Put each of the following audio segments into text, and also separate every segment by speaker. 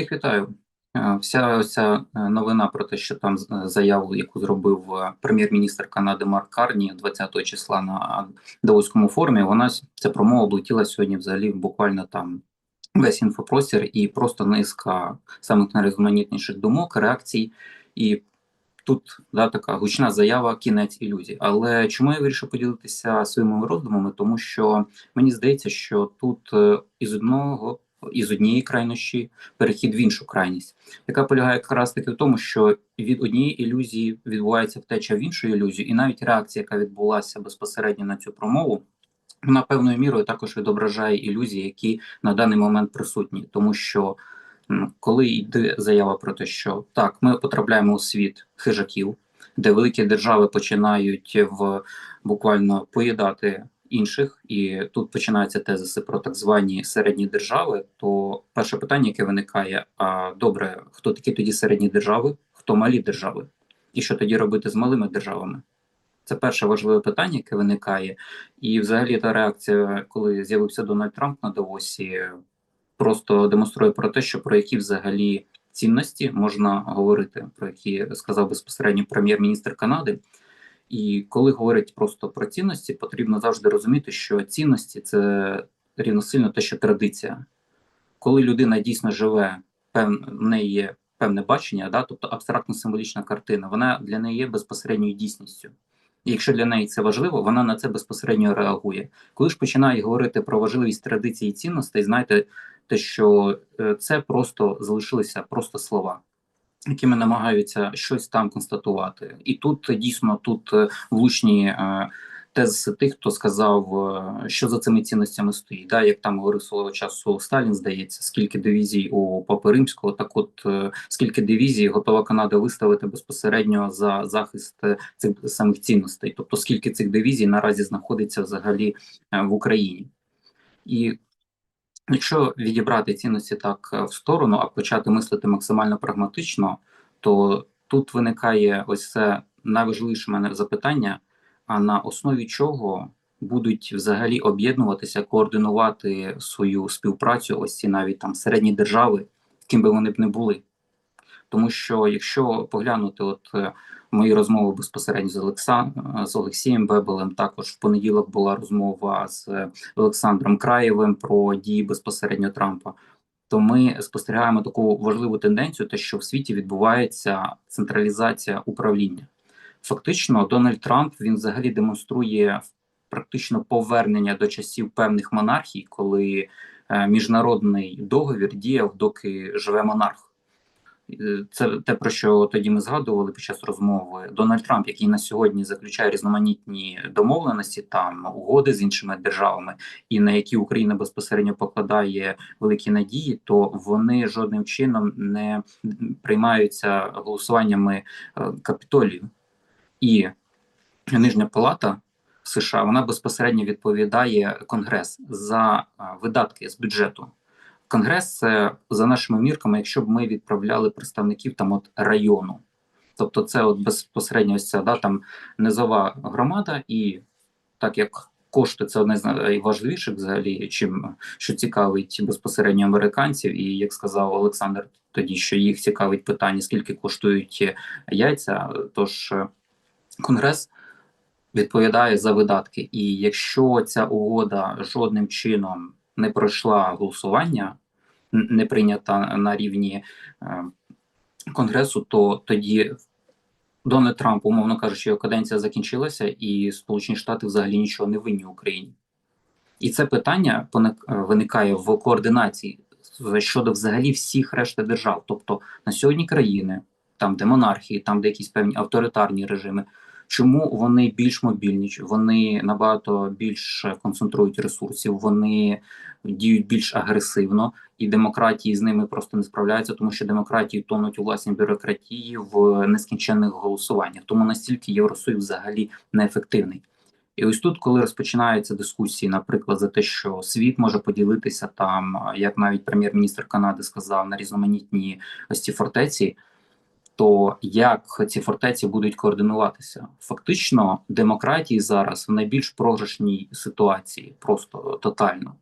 Speaker 1: Всіх вітаю. Е, Вся ця е, новина про те, що там е, заяву, яку зробив прем'єр-міністр Канади Марк Карні 20 числа на Давоському форумі, вона ця промова облетіла сьогодні взагалі буквально там весь інфопростір і просто низка самих найрізноманітніших думок, реакцій. І тут да, така гучна заява, кінець ілюзій. Але чому я вирішив поділитися своїми роздумами? Тому що мені здається, що тут із одного із однієї крайнощі перехід в іншу крайність, яка полягає якраз таки в тому, що від однієї ілюзії відбувається втеча в іншу ілюзію, і навіть реакція, яка відбулася безпосередньо на цю промову, вона певною мірою також відображає ілюзії, які на даний момент присутні, тому що коли йде заява про те, що так, ми потрапляємо у світ хижаків, де великі держави починають в буквально поїдати інших, і тут починаються тезиси про так звані середні держави. То перше питання, яке виникає: а добре, хто такі тоді середні держави, хто малі держави, і що тоді робити з малими державами? Це перше важливе питання, яке виникає, і взагалі та реакція, коли з'явився Дональд Трамп на Давосі, просто демонструє про те, що про які взагалі цінності можна говорити, про які сказав безпосередньо прем'єр-міністр Канади. І коли говорять просто про цінності, потрібно завжди розуміти, що цінності це рівносильно те, що традиція. Коли людина дійсно живе, пев... в неї є певне бачення, да, тобто абстрактно символічна картина, вона для неї є безпосередньою дійсністю. І якщо для неї це важливо, вона на це безпосередньо реагує. Коли ж починає говорити про важливість традицій і цінностей, знайте те, що е, це просто залишилися просто слова якими намагаються щось там констатувати, і тут дійсно тут е, влучні е, тезиси тих, хто сказав, е, що за цими цінностями стоїть. Да, як там говорив свого часу Сталін, здається, скільки дивізій у Папи Римського, так от скільки дивізій готова Канада виставити безпосередньо за захист цих самих цінностей, тобто скільки цих дивізій наразі знаходиться взагалі в Україні. І Якщо відібрати цінності так е, в сторону, а почати мислити максимально прагматично, то тут виникає ось це найважливіше мене запитання: а на основі чого будуть взагалі об'єднуватися, координувати свою співпрацю, ось ці навіть там середні держави, ким би вони б не були. Тому що якщо поглянути, от е, мої розмови безпосередньо з Олексан з Олексієм Бебелем, також в понеділок була розмова з е, Олександром Краєвим про дії безпосередньо Трампа. То ми спостерігаємо таку важливу тенденцію, те, що в світі відбувається централізація управління. Фактично, Дональд Трамп він взагалі демонструє практично повернення до часів певних монархій, коли е, міжнародний договір діяв, доки живе монарх. Е, Це те, про що тоді ми згадували під час розмови. Дональд Трамп, який на сьогодні заключає різноманітні домовленості, там угоди з іншими державами, і на які Україна безпосередньо покладає великі надії, то вони жодним чином не приймаються голосуваннями е, капітолію. І нижня палата США вона безпосередньо відповідає Конгрес за е, видатки з бюджету. Конгрес це за нашими мірками, якщо б ми відправляли представників там от району, тобто це от безпосередньо ось ця да, там низова громада, і так як кошти це одне з найважливіших взагалі, чим що цікавить безпосередньо американців, і як сказав Олександр, тоді що їх цікавить питання, скільки коштують яйця, тож е, конгрес. Відповідає за видатки, і якщо ця угода жодним чином не пройшла голосування, не прийнята на рівні е, Конгресу, то тоді Дональд Трамп, умовно кажучи, його каденція закінчилася, і Сполучені Штати взагалі нічого не винні Україні. І це питання е, виникає в координації щодо взагалі всіх решти держав. Тобто на сьогодні країни, там де монархії, там де якісь певні авторитарні режими. Чому вони більш мобільні? Вони набагато більше концентрують ресурсів, вони діють більш агресивно, і демократії з ними просто не справляються, тому що демократії тонуть у власній бюрократії в нескінченних голосуваннях. Тому настільки Євросоюз взагалі неефективний. І ось тут, коли розпочинаються дискусії, наприклад, за те, що світ може поділитися там, як навіть прем'єр-міністр Канади сказав, на різноманітні ось ці фортеці, то як ці фортеці будуть координуватися? Фактично, демократії зараз в найбільш програшній ситуації, просто тотально.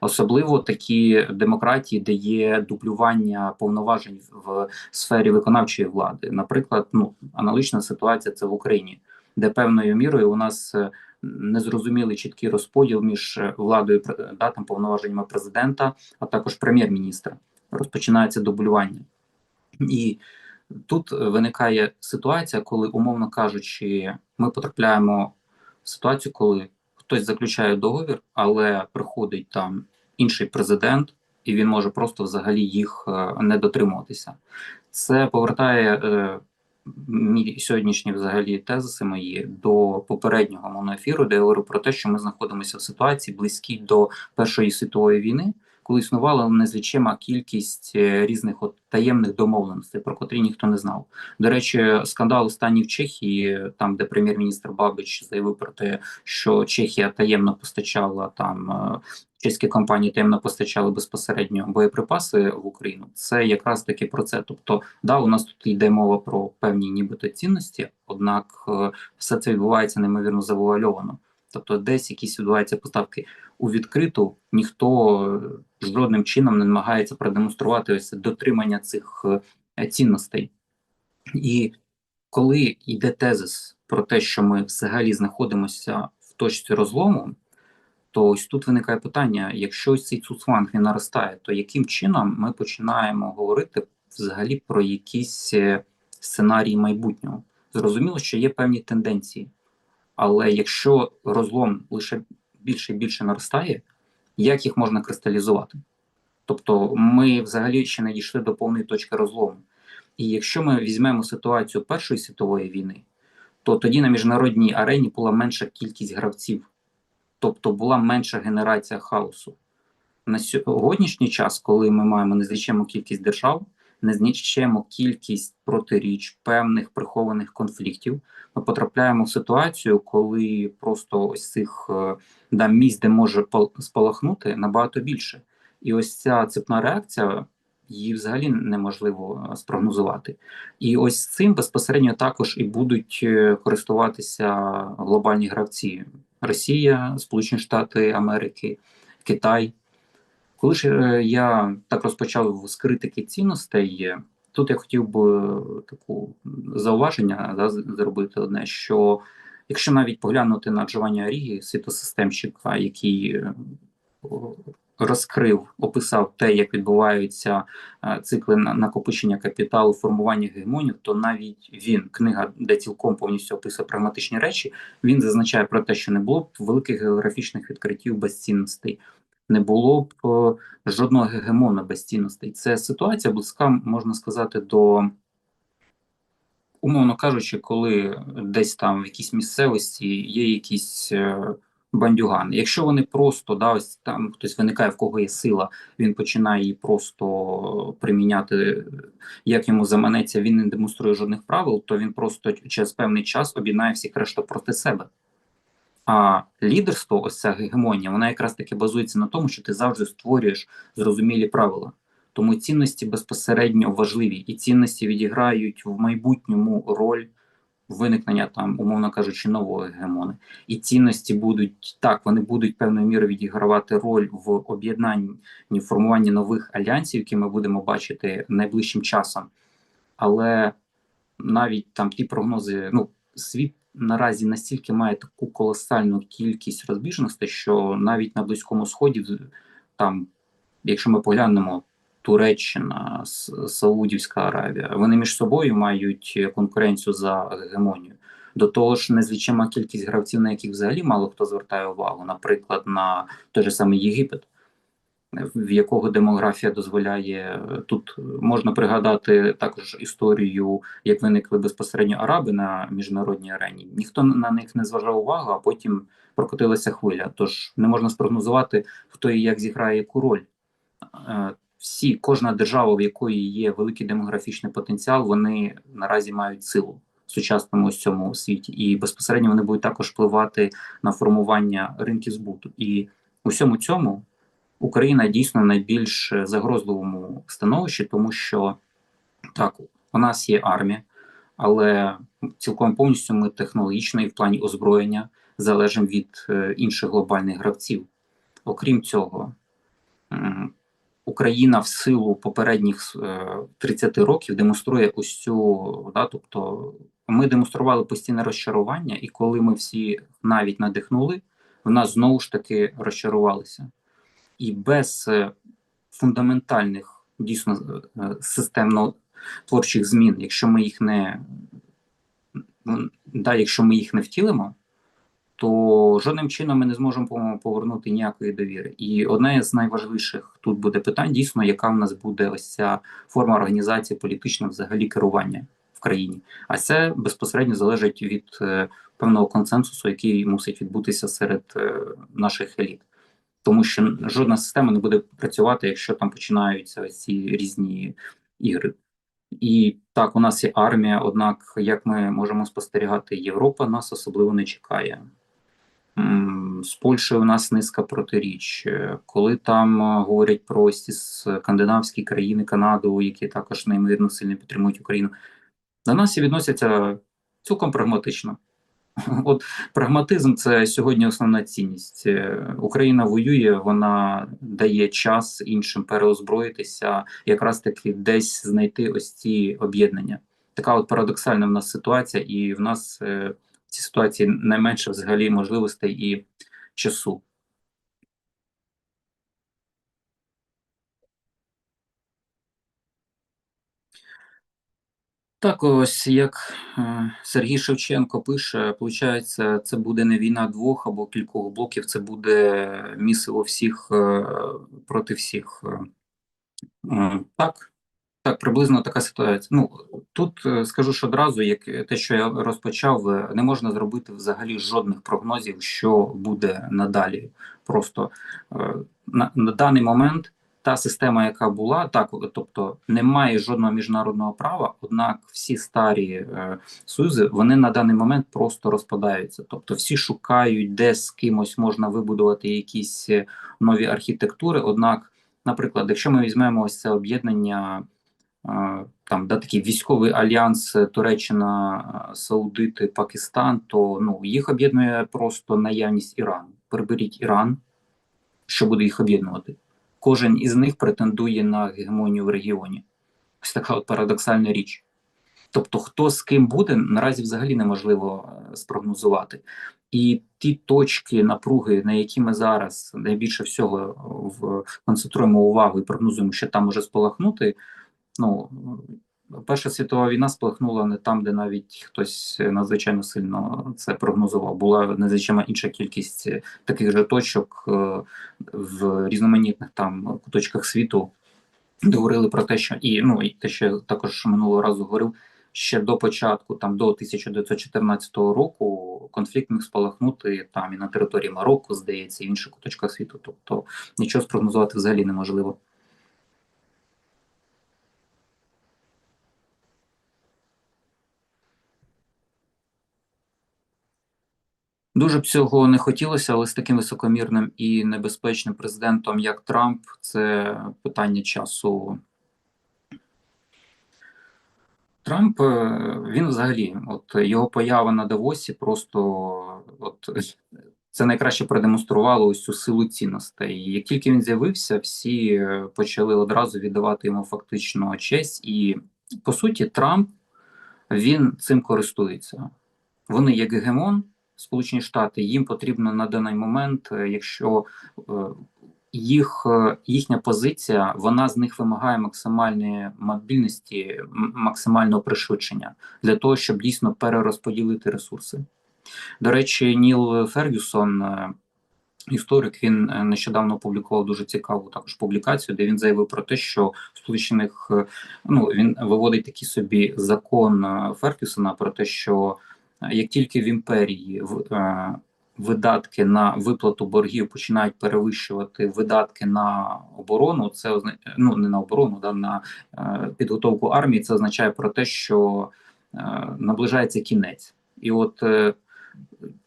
Speaker 1: Особливо такі демократії, де є дублювання повноважень в сфері виконавчої влади. Наприклад, ну аналогічна ситуація це в Україні, де певною мірою у нас е, незрозумілий чіткий розподіл між е, владою да, там, повноваженнями президента, а також прем'єр-міністра. Розпочинається дублювання. І тут е, виникає ситуація, коли, умовно кажучи, ми потрапляємо в ситуацію, коли хтось заключає договір, але приходить там інший президент, і він може просто взагалі їх е, не дотримуватися. Це повертає е, мій сьогоднішні взагалі тезиси мої до попереднього моноефіру, де я говорю про те, що ми знаходимося в ситуації близькій до Першої світової війни, коли існувала незлічима кількість е, різних от таємних домовленостей, про котрі ніхто не знав. До речі, скандал останній в Чехії, там де прем'єр-міністр Бабич заявив про те, що Чехія таємно постачала там е, чеські компанії таємно постачали безпосередньо боєприпаси в Україну. Це якраз таки про це. Тобто, да, у нас тут йде мова про певні нібито цінності, однак е, все це відбувається неймовірно завуальовано. Тобто, десь якісь відбуваються поставки у відкриту, ніхто е, жодним чином не намагається продемонструвати ось дотримання цих е, цінностей. І коли йде тезис про те, що ми взагалі знаходимося в точці розлому, то ось тут виникає питання: якщо ось цей цуцванг він наростає, то яким чином ми починаємо говорити взагалі про якісь е, сценарії майбутнього? Зрозуміло, що є певні тенденції, але якщо розлом лише більше і більше наростає, як їх можна кристалізувати? Тобто ми взагалі ще не дійшли до повної точки розлому. І якщо ми візьмемо ситуацію Першої світової війни, то тоді на міжнародній арені була менша кількість гравців, тобто була менша генерація хаосу. На сьогоднішній час, коли ми маємо незлічему кількість держав, незлічему кількість протиріч, певних прихованих конфліктів, ми потрапляємо в ситуацію, коли просто ось цих е, да, місць, де може пал- спалахнути, набагато більше. І ось ця цепна реакція, її взагалі неможливо е, спрогнозувати. І ось цим безпосередньо також і будуть е, користуватися глобальні гравці: Росія, Сполучені Штати Америки, Китай. Коли ж е, я так розпочав з критики цінностей, тут я хотів би таку зауваження да, зробити одне, що якщо навіть поглянути на Джованні Арігі, світосистемщика, який е, розкрив, описав те, як відбуваються е, цикли на- накопичення капіталу, формування гегемонів, то навіть він, книга, де цілком повністю описує прагматичні речі, він зазначає про те, що не було б великих географічних відкриттів без цінностей, не було б е, жодного гегемона без цінностей. Це ситуація близька, можна сказати, до. Умовно кажучи, коли десь там в якійсь місцевості є якісь е, бандюгани. Якщо вони просто да, ось там хтось виникає, в кого є сила, він починає її просто приміняти, як йому заманеться, він не демонструє жодних правил, то він просто через певний час об'єднає всіх решту проти себе. А лідерство, ось ця гегемонія, вона якраз таки базується на тому, що ти завжди створюєш зрозумілі правила. Тому цінності безпосередньо важливі, і цінності відіграють в майбутньому роль виникнення там, умовно кажучи, нового гегемона. І цінності будуть так, вони будуть певною мірою відігравати роль в об'єднанні в формуванні нових альянсів, які ми будемо бачити найближчим часом. Але навіть там ті прогнози, ну світ наразі настільки має таку колосальну кількість розбіжностей, що навіть на Близькому Сході, там, якщо ми поглянемо, Туреччина, Саудівська Аравія, вони між собою мають конкуренцію за гегемонію. До того ж, незлічима кількість гравців, на яких взагалі мало хто звертає увагу, наприклад, на той же самий Єгипет, в якого демографія дозволяє тут можна пригадати також історію, як виникли безпосередньо араби на міжнародній арені. Ніхто на них не зважав увагу, а потім прокотилася хвиля. Тож не можна спрогнозувати, хто і як зіграє яку роль. Е, Всі, кожна держава, в якої є великий демографічний потенціал, вони наразі мають силу в сучасному ось цьому світі, і безпосередньо вони будуть також впливати на формування ринків збуту. І у всьому цьому Україна дійсно в найбільш загрозливому становищі, тому що так, у нас є армія, але цілком повністю ми технологічно і в плані озброєння залежимо від е, інших глобальних гравців. Окрім цього, Україна в силу попередніх е, 30 років демонструє ось цю, да, тобто ми демонстрували постійне розчарування, і коли ми всі навіть надихнули, в нас знову ж таки розчарувалися. І без е, фундаментальних дійсно е, системно творчих змін, якщо ми їх не ну, да, якщо ми їх не втілимо, то жодним чином ми не зможемо повернути ніякої довіри. І одне з найважливіших тут буде питань, дійсно, яка в нас буде ось ця форма організації політичного взагалі керування в країні. А це безпосередньо залежить від е, певного консенсусу, який мусить відбутися серед наших еліт. Тому що жодна система не буде працювати, якщо там починаються ці різні ігри. І так, у нас є армія, однак, як ми можемо спостерігати, Європа нас особливо не чекає. З Польщею у нас низка протиріч. Коли там е, говорять про ці скандинавські країни, Канаду, які також неймовірно сильно підтримують Україну, до нас і відносяться цілком прагматично. От прагматизм це сьогодні основна цінність. Е, Україна воює, вона дає час іншим переозброїтися, якраз таки десь знайти ось ці об'єднання. Така от парадоксальна в нас ситуація, і в нас е, в цій ситуації найменше взагалі можливостей і часу. Так, ось як е, Сергій Шевченко пише, виходить, це буде не війна двох або кількох блоків, це буде місиво всіх е, проти всіх. Е, Так, так, приблизно така ситуація. Ну тут скажу ж одразу, як те, що я розпочав, не можна зробити взагалі жодних прогнозів, що буде надалі. Просто на, на даний момент та система, яка була, так тобто немає жодного міжнародного права, однак всі старі е, союзи вони на даний момент просто розпадаються. Тобто всі шукають, де з кимось можна вибудувати якісь е, нові архітектури. Однак, наприклад, якщо ми візьмемо ось це об'єднання. е, Там да, такий військовий альянс е, Туреччина, Саудити, Пакистан, то ну їх об'єднує просто наявність Ірану. Приберіть Іран, що буде їх об'єднувати. Кожен із них претендує на гегемонію в регіоні. Ось така от парадоксальна річ. Тобто, хто з ким буде, наразі взагалі неможливо е, спрогнозувати. І ті точки напруги, на які ми зараз найбільше всього в концентруємо увагу і прогнозуємо, що там може спалахнути. Ну Перша світова війна спалахнула не там, де навіть хтось надзвичайно сильно це прогнозував. Була надзвичайно інша кількість таких же точок е, в різноманітних там куточках світу, говорили про те, що і ну і те, що також минулого разу говорив. Ще до початку, там до 1914 року, конфлікт міг спалахнути там і на території Марокко, здається, і інших куточках світу. Тобто нічого спрогнозувати взагалі неможливо. Дуже б цього не хотілося, але з таким високомірним і небезпечним президентом, як Трамп, це питання часу. Трамп е, він взагалі, от його поява на Давосі, просто от це найкраще продемонструвало ось цю силу цінностей. І Як тільки він з'явився, всі е, почали одразу віддавати йому фактично честь, і по суті, Трамп він цим користується. Вони як гегемон. Сполучені Штати їм потрібно на даний момент, е, якщо е, їх е, їхня позиція вона з них вимагає максимальної мобільності, максимального пришвидшення для того, щоб дійсно перерозподілити ресурси. До речі, Ніл Фергюсон, історик, він нещодавно опублікував дуже цікаву також публікацію, де він заявив про те, що сполучених ну він виводить такий собі закон Фергюсона про те, що як тільки в імперії е, видатки на виплату боргів починають перевищувати видатки на оборону, це ну не на оборону, да на е, підготовку армії, це означає про те, що е, наближається кінець, і от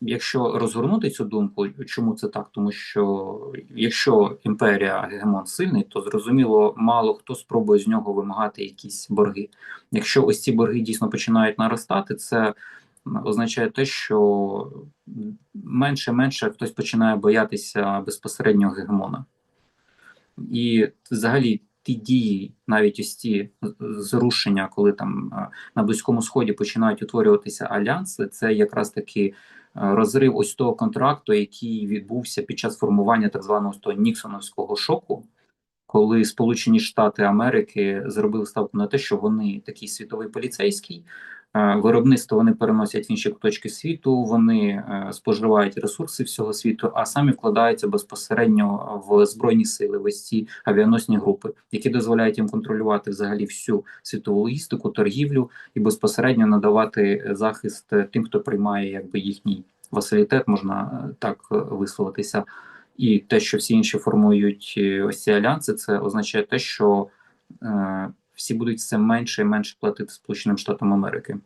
Speaker 1: якщо розгорнути цю думку, чому це так? Тому що якщо імперія гегемон сильний, то зрозуміло, мало хто спробує з нього вимагати якісь борги. Якщо ось ці борги дійсно починають наростати, це означає те, що менше менше хтось починає боятися безпосереднього гегемона. І взагалі ті дії, навіть ось ті зрушення, коли там е, на близькому сході починають утворюватися альянси, це якраз таки е, розрив ось того контракту, який відбувся під час формування так званого Ніксоновського шоку. Коли Сполучені Штати Америки зробили ставку на те, що вони такий світовий поліцейський, виробництво вони переносять в інші куточки світу, вони е, споживають ресурси всього світу, а самі вкладаються безпосередньо в збройні сили, в ці авіаносні групи, які дозволяють їм контролювати взагалі всю світову логістику, торгівлю і безпосередньо надавати захист тим, хто приймає якби їхній василітет, можна е, так висловитися. І те, що всі інші формують ось ці альянси, це означає те, що всі будуть все менше і менше платити Сполученим Штатам Америки.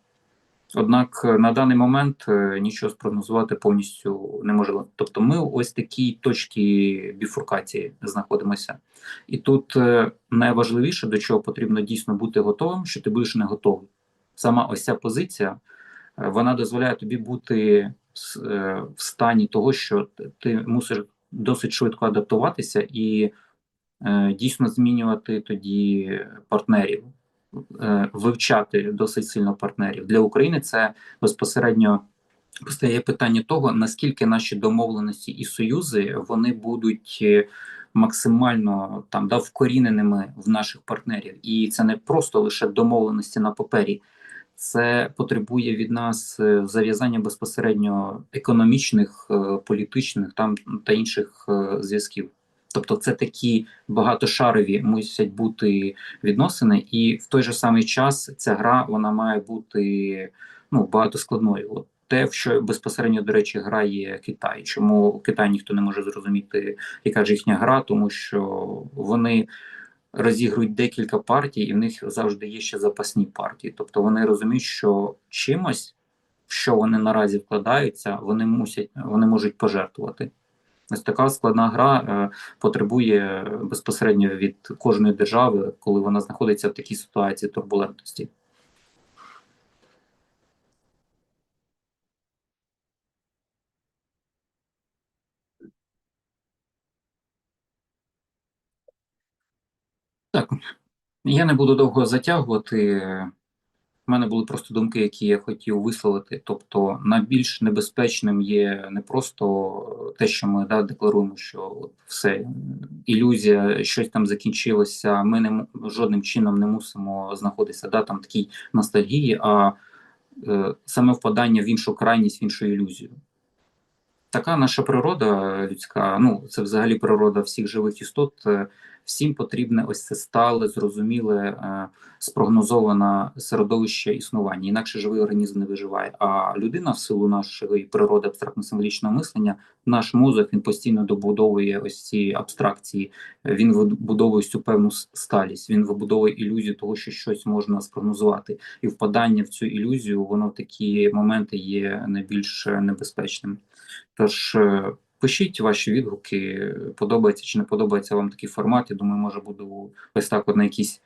Speaker 1: Однак е, на даний момент е, нічого спрогнозувати повністю неможливо. Тобто, ми ось такі точки біфуркації знаходимося, і тут е, найважливіше до чого потрібно дійсно бути готовим, що ти будеш не готовий. Сама ось ця позиція вона дозволяє тобі бути в стані того, що ти мусиш досить швидко адаптуватися і дійсно змінювати тоді партнерів, е, вивчати досить сильно партнерів для України. Це безпосередньо постає питання того, наскільки наші домовленості і союзи вони будуть. Е, максимально там да вкоріненими в наших партнерів, і це не просто лише домовленості на папері, це потребує від нас зав'язання безпосередньо економічних, політичних там та інших зв'язків. Тобто це такі багатошарові мусять бути відносини, і в той же самий час ця гра вона має бути ну багатоскладною. От те, в що безпосередньо, до речі, грає Китай. Чому Китай ніхто не може зрозуміти, яка ж їхня гра, тому що вони розігрують декілька партій, і в них завжди є ще запасні партії. Тобто вони розуміють, що чимось, в що вони наразі вкладаються, вони мусять, вони можуть пожертвувати. Ось така складна гра е, потребує безпосередньо від кожної держави, коли вона знаходиться в такій ситуації турбулентності. Так, я не буду довго затягувати. У мене були просто думки, які я хотів висловити. Тобто, найбільш небезпечним є не просто те, що ми да, декларуємо, що все ілюзія, щось там закінчилося. Ми не жодним чином не мусимо знаходитися да, там такій ностальгії, а е, саме впадання в іншу крайність, в іншу ілюзію. Така наша природа людська, ну це взагалі природа всіх живих істот. Е, всім потрібне ось це стале, зрозуміле, е, спрогнозоване середовище існування. Інакше живий організм не виживає. А людина, в силу нашої природи абстрактно-символічного мислення, наш мозок він постійно добудовує ось ці абстракції. Він вибудовує цю певну сталість. Він вибудовує ілюзію того, що щось можна спрогнозувати, і впадання в цю ілюзію, воно в такі моменти є найбільш небезпечним. Тож. Е, Пишіть ваші відгуки, подобається чи не подобається вам такий формат. Я думаю, може буду ось так от на якісь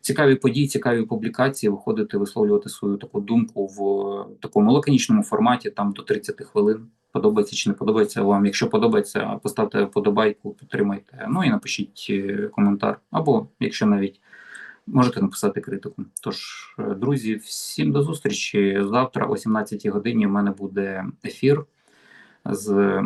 Speaker 1: цікаві події, цікаві публікації виходити, висловлювати свою таку думку в такому лаконічному форматі, там до 30 хвилин. Подобається чи не подобається вам. Якщо подобається, поставте подобайку, підтримайте. Ну і напишіть е, коментар. Або якщо навіть можете написати критику. Тож, е, друзі, всім до зустрічі. Завтра о 17 годині в мене буде ефір з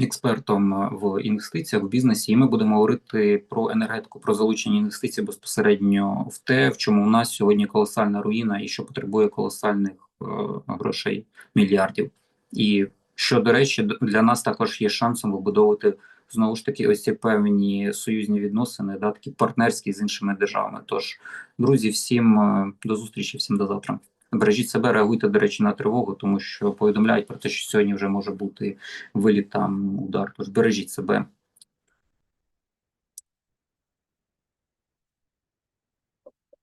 Speaker 1: експертом в інвестиціях в бізнесі, і ми будемо говорити про енергетику, про залучення інвестицій безпосередньо в те, в чому у нас сьогодні колосальна руїна і що потребує колосальних е, грошей мільярдів. І що до речі, для нас також є шансом вибудовувати знову ж таки ось ці певні союзні відносини, да, такі партнерські з іншими державами. Тож, друзі, всім е, до зустрічі, всім до завтра. Бережіть себе, реагуйте, до речі, на тривогу, тому що повідомляють про те, що сьогодні вже може бути виліт там удар. Тож бережіть себе.